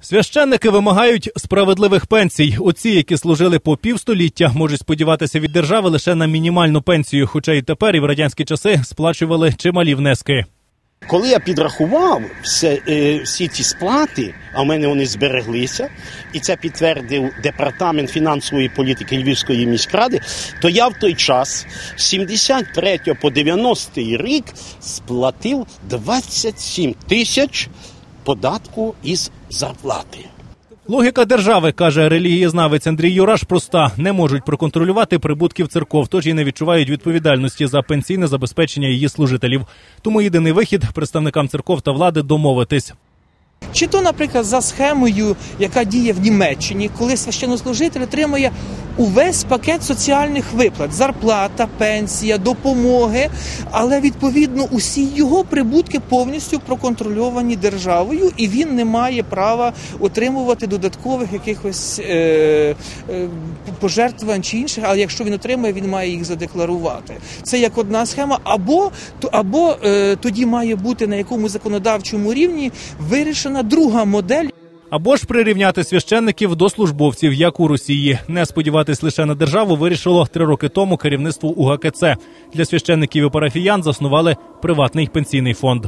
Священники вимагають справедливих пенсій. Оці, які служили по півстоліття, можуть сподіватися від держави лише на мінімальну пенсію, хоча й тепер і в радянські часи сплачували чималі внески. Коли я підрахував все, е, всі ці сплати, а в мене вони збереглися, і це підтвердив департамент фінансової політики Львівської міськради, то я в той час з 73 по 90 рік сплатив 27 тисяч податку із зарплати. Логіка держави, каже релігієзнавець Андрій Юраш, проста не можуть проконтролювати прибутків церков, тож і не відчувають відповідальності за пенсійне забезпечення її служителів. Тому єдиний вихід представникам церков та влади домовитись. Чи то, наприклад, за схемою, яка діє в Німеччині, коли священнослужитель отримує увесь пакет соціальних виплат: зарплата, пенсія, допомоги, але відповідно усі його прибутки повністю проконтрольовані державою, і він не має права отримувати додаткових якихось е, е, пожертвувань чи інших. Але якщо він отримує, він має їх задекларувати. Це як одна схема, або або е, тоді має бути на якому законодавчому рівні вирішена друга модель. Або ж прирівняти священників до службовців, як у Росії. Не сподіватись лише на державу вирішило три роки тому керівництво УГКЦ. Для священників і парафіян заснували приватний пенсійний фонд.